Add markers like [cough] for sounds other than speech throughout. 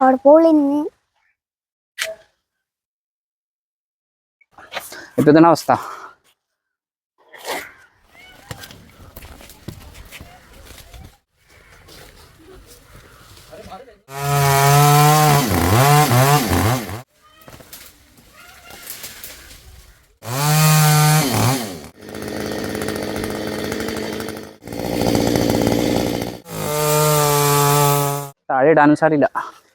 അവിടെ പൊളിഞ്ഞ് ഇപ്പൊ ഇതാണ് അവസ്ഥ താഴെ ഇടാനും സാരില്ല താഴെ ഈ ഓട്ടും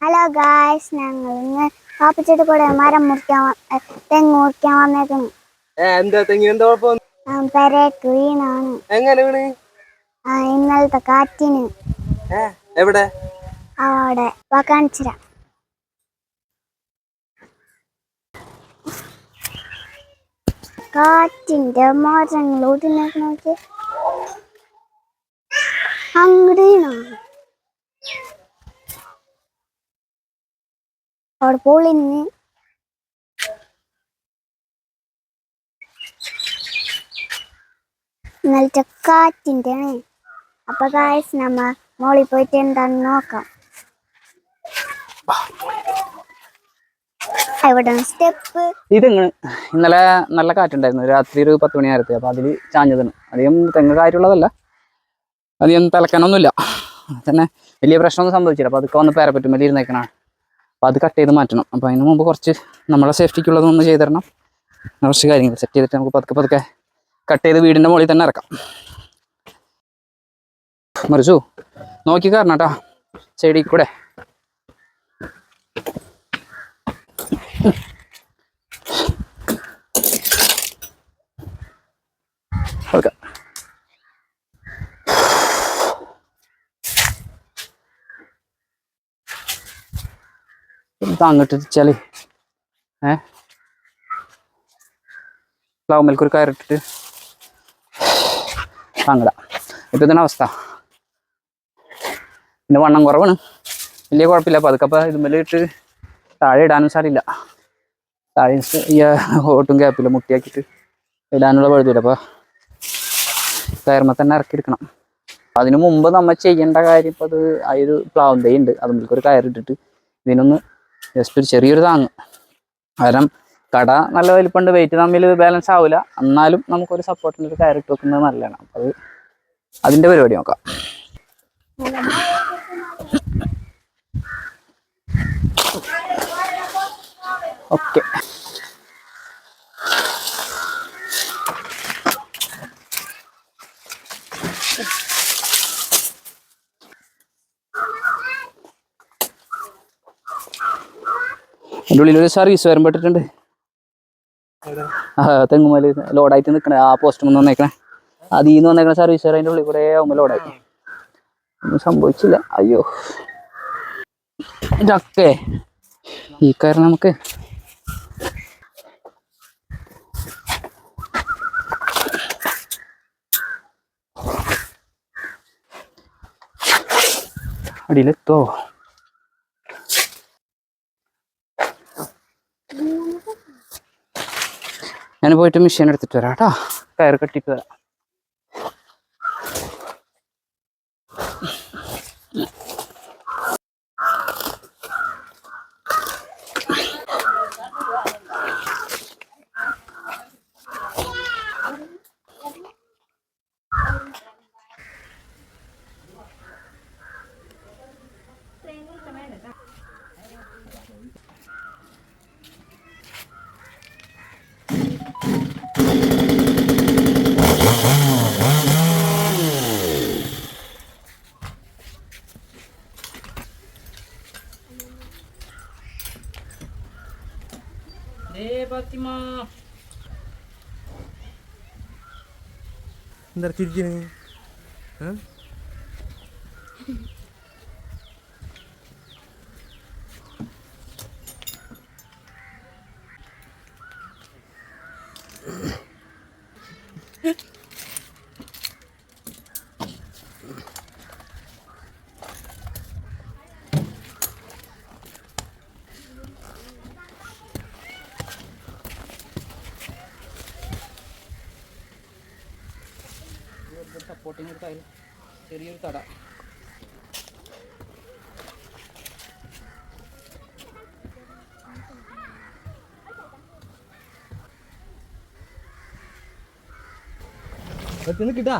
ഹലോ ഗായ്സ് ഞങ്ങൾ ഇന്ന് പാപ്പച്ചേട്ട് കൂടെ മരം മുറിക്കാൻ തെങ്ങ് മുറിക്കാൻ വന്നേക്കുന്നു. എന്താ തെങ്ങിന് എന്താ കുഴപ്പം? ഞാൻ പെരേക്ക് വീണാണ് എങ്ങനെ വീണ്? ആ ഇന്നലത്തെ കാറ്റിന്. എവിടെ? അവിടെ വാ കാണിച്ചിരാ കാറ്റിന്റെ മരങ്ങൾ ഒടിഞ്ഞേക്ക് നോക്കി അങ്ങോട്ട് അവിടെ പൊളിഞ്ഞ് ഇന്നലത്തെ കാറ്റിന്റെ അപ്പൊ ഗായ്സ് നമ്മ മോളിൽ പോയിട്ട് എന്താന്ന് നോക്കാം ഇവിടെ സ്റ്റെപ്പ് ഇത് ഇങ്ങ് ഇന്നലെ നല്ല കാറ്റുണ്ടായിരുന്നു. രാത്രി ഒരു പത്ത് മണി നേരത്തെ. അപ്പോൾ അതിൽ ചാഞ്ഞതാണ് അധികം തെങ്ങ് കാറ്റുള്ളതല്ല. അധികം തലക്കാനൊന്നുമില്ല. തന്നെ വലിയ പ്രശ്നമൊന്നും സംഭവിച്ചില്ല. അപ്പോൾ അതൊക്കെ വന്ന് പേരപ്പറ്റും വലിയ ഇരുന്നേക്കണാണ്. അപ്പോൾ അത് കട്ട് ചെയ്ത് മാറ്റണം. അപ്പോൾ അതിന് മുമ്പ് കുറച്ച് നമ്മളെ സേഫ്റ്റിക്കുള്ളതൊന്ന് ചെയ്ത് തരണം കുറച്ച് കാര്യങ്ങൾ സെറ്റ് ചെയ്തിട്ട് നമുക്ക് പതുക്കെ പതുക്കെ കട്ട് ചെയ്ത് വീടിന്റെ മുകളിൽ തന്നെ ഇറക്കാം. മറിച്ചു നോക്കി കാരണം കേട്ടോ. ചെടി കൂടെ. പതുക്കെ ഇത് അങ്ങോട്ട് വെച്ചാൽ ഏ? പ്ലാവുമ്മൽക്ക് ഒരു കയറിട്ടിട്ട് അങ്ങട ഇപ്പം ഇതിന് അവസ്ഥ. പിന്നെ വണ്ണം കുറവാണ്. വലിയ കുഴപ്പമില്ല. അപ്പോൾ അതൊക്കെ ഇതുമേലെ ഇട്ട് താഴെ ഇടാനും സാരില്ല താഴെ ഈ ഓട്ടും ഗ്യാപ്പില്ല മുട്ടിയാക്കിയിട്ട് ഇടാനുള്ള പഴുതില്ല അപ്പോൾ കയറുമ്പോൾ തന്നെ ഇറക്കിയെടുക്കണം അതിനു മുമ്പ് നമ്മൾ ചെയ്യേണ്ട കാര്യം ഇപ്പോൾ അത് ആ ഒരു പ്ലാവും തൈ ഉണ്ട് അതുമ്മേലേക്ക് ഒരു കയറിട്ടിട്ട് ഇതിനൊന്ന് ജസ്റ്റ് ഒരു ചെറിയൊരു താങ്ങ്. കാരണം കട നല്ല വലിപ്പമുണ്ട് വെയിറ്റ് തമ്മിൽ ബാലൻസ് ആവില്ല എന്നാലും നമുക്കൊരു സപ്പോർട്ടിന്റെ ഒരു കയറിട്ട് വെക്കുന്നത് നല്ലതാണ്. അപ്പോൾ അത് അതിന്റെ പരിപാടി നോക്കാം. ഓക്കെ അതിന്റെ ഉള്ളിൽ ഒരു സർവീസ് വരുമ്പോട്ടിട്ടുണ്ട് ആ തെങ്ങുമല ലോഡായിട്ട് നിൽക്കണേ ആ പോസ്റ്റ് മുന്ന് വന്നേക്കണേ. അതിൽ നിന്ന് വന്നേക്കണ സർവീസ് അതിന്റെ ഉള്ളിൽ കൂടെ ആവുമ്പോൾ ലോഡായി ഒന്നും സംഭവിച്ചില്ല. അയ്യോ. ഇതൊക്കെ ഈ കാരണം നമുക്ക് അടിയിലെത്തോ. ഞാൻ പോയിട്ട് മെഷീൻ എടുത്തിട്ട് വരാം കേട്ടോ. കയർ കെട്ടിട്ട് വരാം. എന്താ ചിരിക്കണ് കട്ടിങ് ഒരു കയർ ചെറിയൊരു തട. എത്തുന്നു കിട്ടാ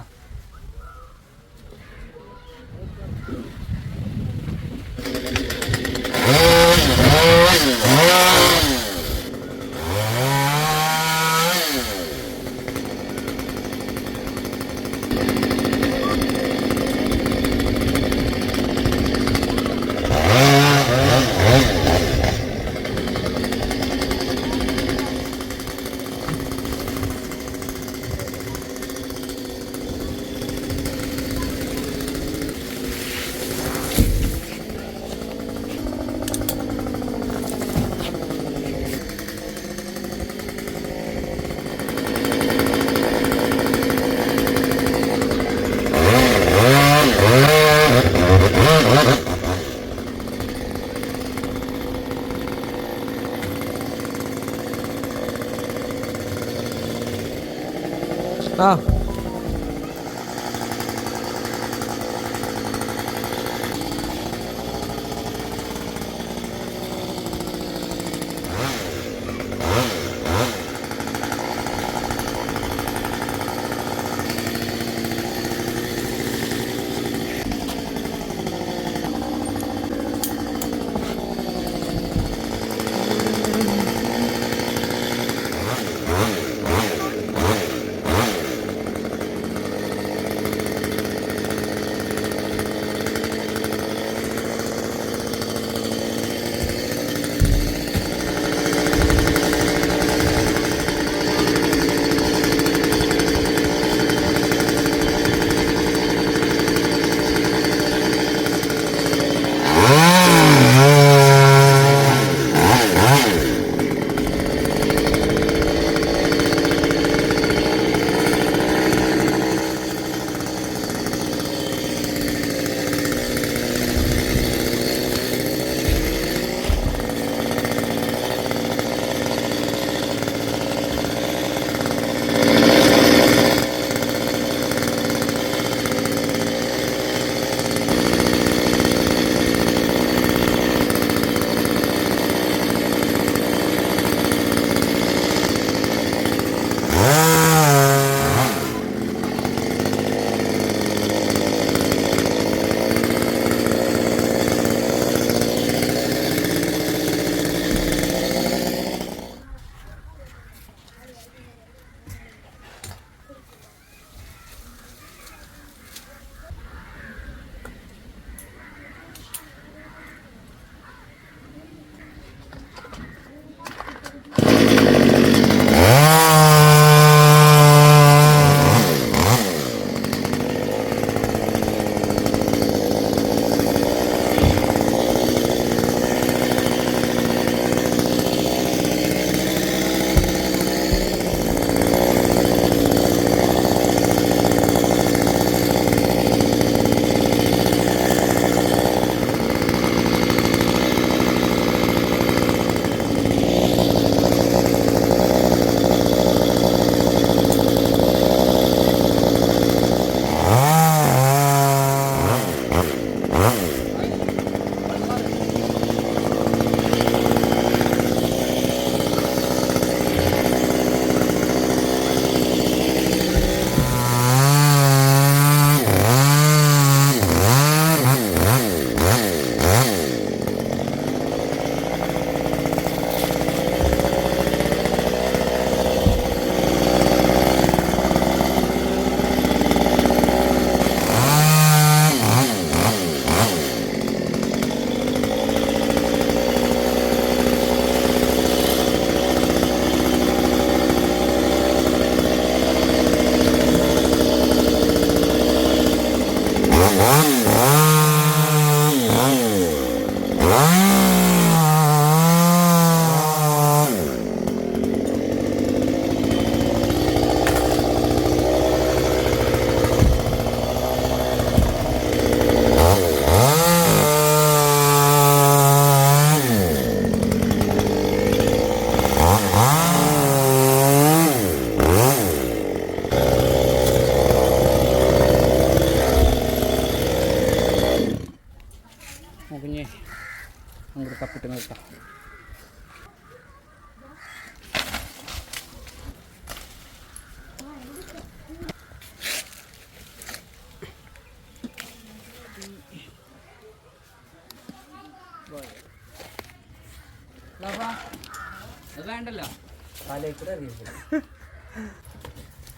അങ്ങോട്ട് കപ്പിട്ട് നിർത്താം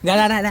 ഞാനാണ്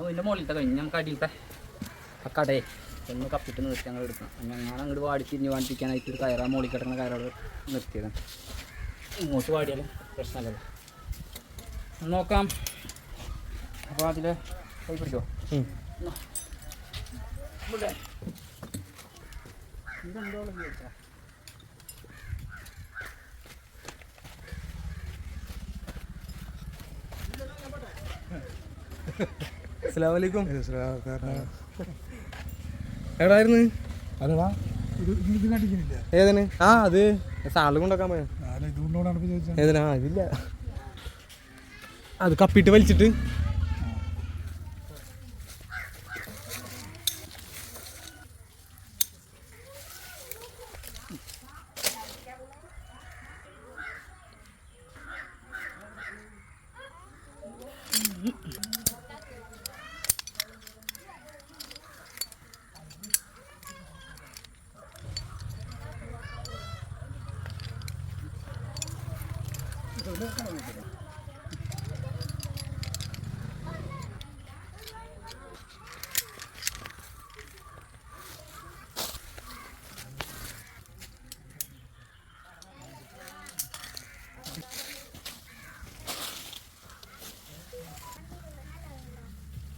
അപ്പോൾ ഇതിന്റെ മുകളിലത്തെ കഴിഞ്ഞ് ഞങ്ങൾക്ക് അടിയിലത്തെ ആ കടയെ ഒന്ന് കപ്പിട്ട് നിർത്തി ഞങ്ങൾ എടുക്കണം. ഞങ്ങൾ അങ്ങോട്ട് വാടി തിരിഞ്ഞ് വാണ്ടിരിക്കാനായിട്ട് ഒരു കയറാ മുകളിൽ കിടക്കുന്ന കയറോട് നിർത്തിയത് ഇങ്ങോട്ട് വാടിയാലും പ്രശ്നമല്ലല്ലോ. നോക്കാം. അപ്പോൾ അതിൽ കൈ പിടിക്കോ. ഇതെന്തോ ചോദിച്ചാ? [laughs] അസ്സലാമലൈക്കും എവിടായിരുന്നു അല്ലടാ ഏതാണ് ആ അത് കൊണ്ടാക്കാൻ പോയ ഏതിനാ? ഇതില്ല അത് കപ്പിട്ട് വലിച്ചിട്ട്.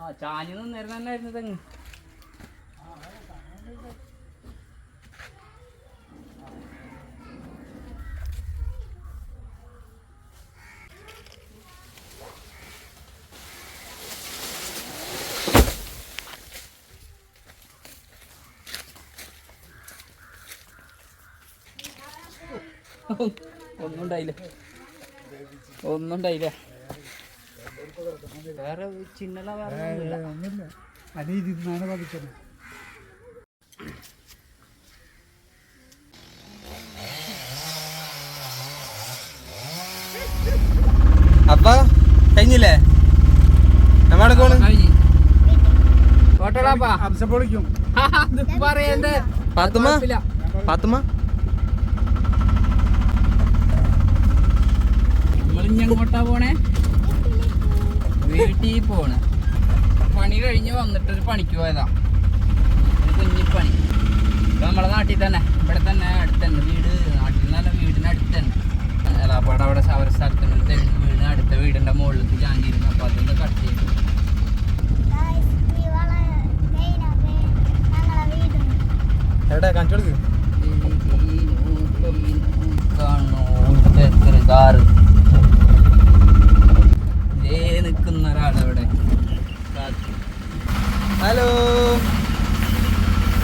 ആ ചാഞ്ഞ് നിന്നിരുന്ന തന്നെയായിരുന്നു തെങ്ങ് ഒന്നും ഉണ്ടായില്ല ഒന്നും ഉണ്ടായില്ല വേറെ ചിന്നല വേറെ ഒന്നുമില്ല. അനി ഇതിന്നാണ് ബാധിച്ചത് അപ്പ കഴിഞ്ഞില്ലേ? നമ്മുടെ പോണ് കഴിഞ്ഞ്. പോട്ടെടാപ്പാ. [laughs] എങ്ങോട്ടാ പോണേ? വീട്ടിൽ പോണ്. പണി കഴിഞ്ഞ് വന്നിട്ട് ഒരു പണിക്ക് പോയതാ. ഒരു കുഞ്ഞിപ്പണി ഇപ്പൊ നമ്മളെ നാട്ടിൽ തന്നെ. ഇവിടെ തന്നെ അടുത്ത് തന്നെ വീട്. നാട്ടിൽ നിന്നല്ല വീടിന് അടുത്ത് തന്നെ. എലാപ്പാട് അവിടെ ശബര സ്ഥലത്ത് നിന്ന് തെങ്ങ് വീണ് അടുത്ത വീടിന്റെ മുകളിൽ ജാങ്കിരുന്നു അപ്പൊ അതൊന്ന് കട്ട് ചെയ്തു. എവിടെ? കാണിച്ചു കൊടുക്ക്. നിൽക്കുന്ന ഒരാളവിടെ ഹലോ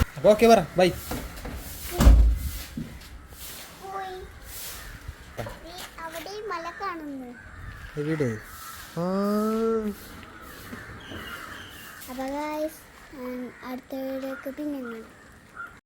അപ്പൊ ഓക്കെ പറ. ബൈ എവിടെ? അപ്പോൾ അടുത്ത വീഡിയോക്ക് പിന്നെ.